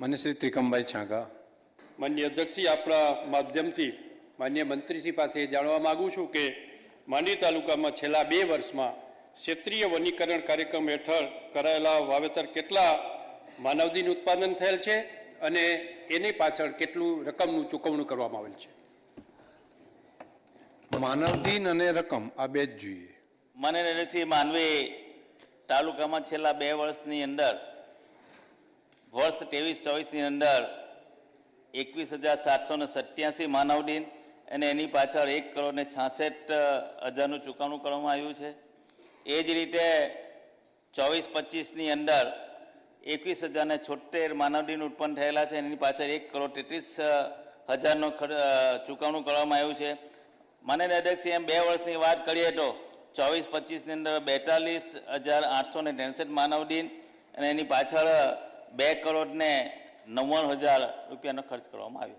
મને શ્રી ત્રિકમભાઈ છાંગા. માન્ય અધ્યક્ષશ્રી આપણા માધ્યમથી માન્ય મંત્રીશ્રી પાસે જાણવા માગું છું કે માંડવી તાલુકામાં છેલ્લા બે વર્ષમાં ક્ષેત્રીય વનીકરણ કાર્યક્રમ હેઠળ કરાયેલા વાવેતર કેટલા માનવદિન ઉત્પાદન થયેલ છે અને એની પાછળ કેટલું રકમનું ચૂકવણું કરવામાં આવેલ છે? માનવદિન અને રકમ આ બે જ જોઈએ. મને નરેશસિંહ માનવી તાલુકામાં છેલ્લા બે વર્ષની અંદર વર્ષ ત્રેવીસ, ચોવીસની અંદર એકવીસ હજાર સાતસો ને સત્યાસી માનવ દિન અને એની પાછળ એક કરોડ ને છાસઠ હજારનું ચૂકવણું કરવામાં આવ્યું છે. એ જ રીતે ચોવીસ, પચીસની અંદર એકવીસ હજાર ને છોતેર માનવ ઉત્પન્ન થયેલા છે. એની પાછળ એક કરોડ તેત્રીસ હજારનો ચુકવણું કરવામાં આવ્યું છે. મને અધ્યક્ષ એમ બે વર્ષની વાત કરીએ તો ચોવીસ, પચીસની અંદર બેતાલીસ હજાર આઠસો ને ત્રેસઠ માનવ દિન અને એની પાછળ બે કરોડને નવ્વાણું હજાર રૂપિયાનો ખર્ચ કરવામાં આવ્યો